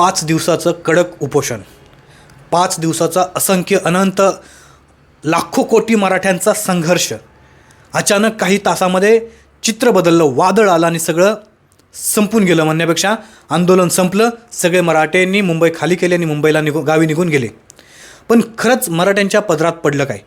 पाच दिवसाचं कडक उपोषण पाच दिवसाचा असंख्य अनंत लाखो कोटी मराठ्यांचा संघर्ष. अचानक काही तासामध्ये चित्र बदललं वादळ आलं आणि सगळं संपून गेलं म्हणण्यापेक्षा आंदोलन संपलं सगळे मराठ्यांनी मुंबई खाली केली आणि मुंबईला निघू गावी निघून गेले. पण खरंच मराठ्यांच्या पदरात पडलं काय?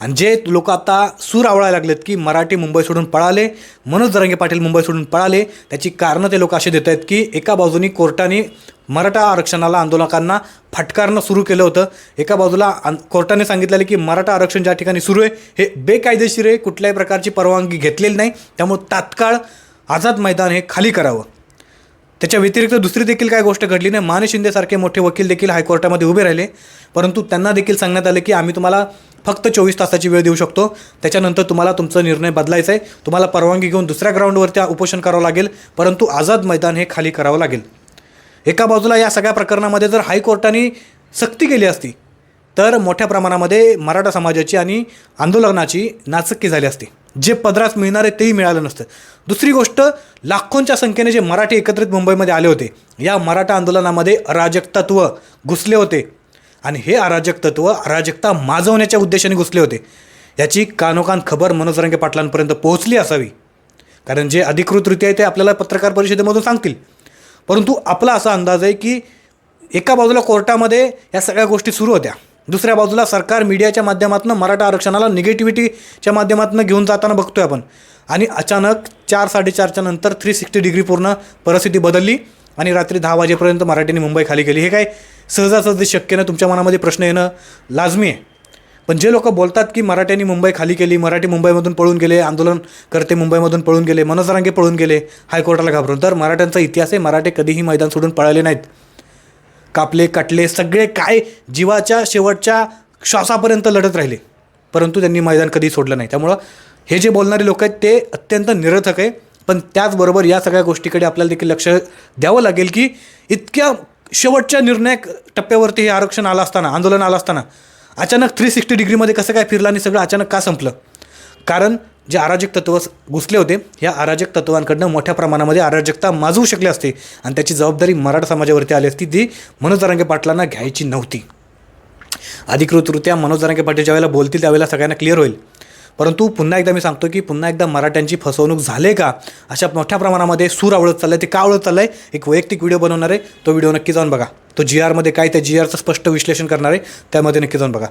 आणि जे लोक आता सूर आवळायला लागलेत की मराठी मुंबई सोडून पळाले मनोज दरंगे पाटील मुंबई सोडून पळाले त्याची कारणं ते लोक असे देत आहेत की एका बाजूनी कोर्टाने मराठा आरक्षणाला आंदोलकांना फटकारणं सुरू केलं होतं. एका बाजूला आन कोर्टाने सांगितलेलं की मराठा आरक्षण ज्या ठिकाणी सुरू आहे हे बेकायदेशीर आहे कुठल्याही प्रकारची परवानगी घेतलेली नाही. त्यामुळे तात्काळ आझाद मैदान हे खाली करावं. त्याच्या व्यतिरिक्त दुसरी देखील काय गोष्ट घडली नाही. माने शिंदेसारखे मोठे वकील देखील हायकोर्टामध्ये उभे राहिले. परंतु त्यांना देखील सांगण्यात आले की आम्ही तुम्हाला फक्त चोवीस तासाची वेळ देऊ शकतो. त्याच्यानंतर तुम्हाला तुमचा निर्णय बदलायचा आहे. तुम्हाला परवानगी घेऊन दुसऱ्या ग्राउंडवरती उपोषण करावं लागेल. परंतु आझाद मैदान हे खाली करावं लागेल. एका बाजूला या सगळ्या प्रकरणामध्ये जर हायकोर्टाने सक्ती केली असती तर मोठ्या प्रमाणामध्ये मराठा समाजाची आणि आंदोलनाची नाचक्की झाली असती. जे पदरास मिळणार आहे तेही मिळालं नसतं. दुसरी गोष्ट लाखोंच्या संख्येने जे मराठी एकत्रित मुंबईमध्ये आले होते या मराठा आंदोलनामध्ये अराजक तत्व घुसले होते. आणि हे अराजक तत्व अराजकता माजवण्याच्या उद्देशाने घुसले होते. याची कानोकान खबर मनोजरंगे पाटलांपर्यंत पोहोचली असावी. कारण जे अधिकृतरित्या आहे ते आपल्याला पत्रकार परिषदेमधून सांगतील. परंतु आपला असा अंदाज आहे की एका बाजूला कोर्टामध्ये या सगळ्या गोष्टी सुरू होत्या. दुसऱ्या बाजूला सरकार मीडियाच्या माध्यमातून मराठा आरक्षणाला निगेटिव्हिटीच्या माध्यमातून घेऊन जाताना बघतोय आपण. आणि अचानक चार साडेचारच्या नंतर थ्री सिक्स्टी डिग्री पूर्ण परिस्थिती बदलली आणि रात्री दहा वाजेपर्यंत मराठीने मुंबई खाली केली. हे काय सहजासहजी शक्य नाही तुमच्या मनामध्ये प्रश्न येणं लाजमी आहे. पण जे लोक बोलतात की मराठ्यांनी मुंबई खाली केली मराठी मुंबईमधून पळून गेले आंदोलन करते मुंबईमधून पळून गेले मनसरांगे पळून गेले हायकोर्टाला घाबरून. तर मराठ्यांचा इतिहास आहे मराठे कधीही मैदान सोडून पळाले नाहीत. कापले कटले सगळे काय जीवाच्या शेवटच्या श्वासापर्यंत लढत राहिले. परंतु त्यांनी मैदान कधी सोडलं नाही. त्यामुळं हे जे बोलणारे लोक आहेत ते अत्यंत निरर्थक आहे. पण त्याचबरोबर या सगळ्या गोष्टीकडे आपल्याला देखील लक्ष द्यावं लागेल की इतक्या शेवटच्या निर्णायक टप्प्यावरती हे आरक्षण आलं असताना आंदोलन आलं असताना अचानक थ्री सिक्स्टी डिग्रीमध्ये कसं काय फिरलं आणि सगळं अचानक का संपलं? कारण जे अराजक तत्व घुसले होते या अराजक तत्वांकडनं मोठ्या प्रमाणामध्ये अराजकता माजवू शकले असते आणि त्याची जबाबदारी मराठा समाजावरती आली असती ती मनोजरांगे पाटलांना घ्यायची नव्हती. अधिकृतरित्या मनोज जरांगे पाटील ज्यावेळेला बोलतील त्यावेळेला सगळ्यांना क्लिअर होईल. परंतु पुन्हा एकदा मी सांगतो की पुन्हा एकदा मराठ्यांची फसवणूक झाले का अशा मोठ्या प्रमाणामध्ये सूर आवळत चाललं आहे ते का आवळत चाललं आहे एक वैयक्तिक व्हिडिओ बनवणार आहे तो व्हिडिओ नक्की जाऊन बघा. तो जी आरमध्ये काय त्या जी आरचं स्पष्ट विश्लेषण करणार आहे त्यामध्ये नक्की जाऊन बघा.